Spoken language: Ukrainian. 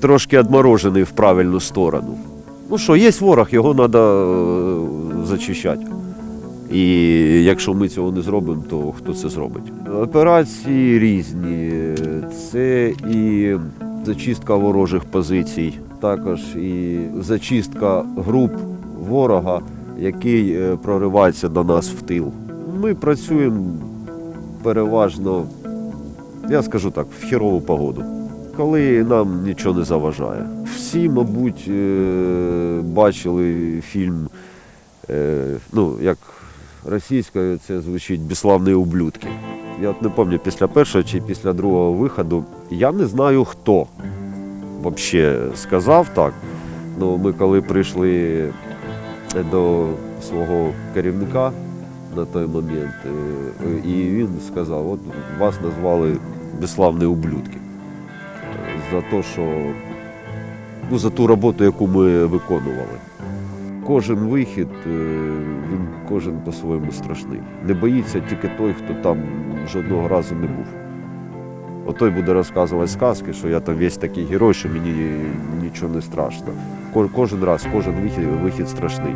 трошки відморожений в правильну сторону. Ну що, є ворог, його треба зачищати. І якщо ми цього не зробимо, то хто це зробить? Операції різні. Це і зачистка ворожих позицій, також і зачистка груп ворога, який е, проривається до нас в тил. Ми працюємо переважно, я скажу так, в хірову погоду, коли нам нічого не заважає. Всі, мабуть, е, бачили фільм, е, ну, як російською це звучить «Безславні ублюдки. Я не пам'ятаю, після першого чи після другого виходу. Я не знаю, хто взагалі сказав так. Ну, ми коли прийшли до свого керівника на той момент, е, і він сказав, от вас назвали безславні ублюдки. За те, що ну, за ту роботу, яку ми виконували. Кожен вихід, е, він кожен по-своєму страшний. Не боїться тільки той, хто там жодного разу не був. Отой буде розказувати сказки, що я там весь такий герой, що мені нічого не страшно. Кожен раз, кожен вихід, вихід страшний.